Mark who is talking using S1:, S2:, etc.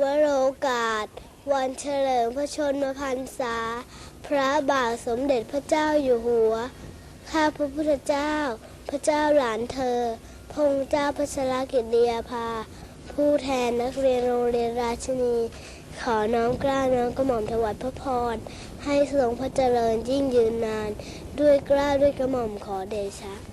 S1: วโรกาส วันเฉลิมพระชนมพรรษา พระบาทสมเด็จพระเจ้าอยู่หัว ข้าพระพุทธเจ้า พระเจ้าหลานเธอ พงค์เจ้าพัชรกิติยาภา ผู้แทนนักเรียนโรงเรียนราชินี ขอน้อมกล้าน้อมกระหม่อมถวายพระพร ให้ทรงพระเจริญยิ่งยืนนาน ด้วยกล้าด้วยกระหม่อมขอเดชะ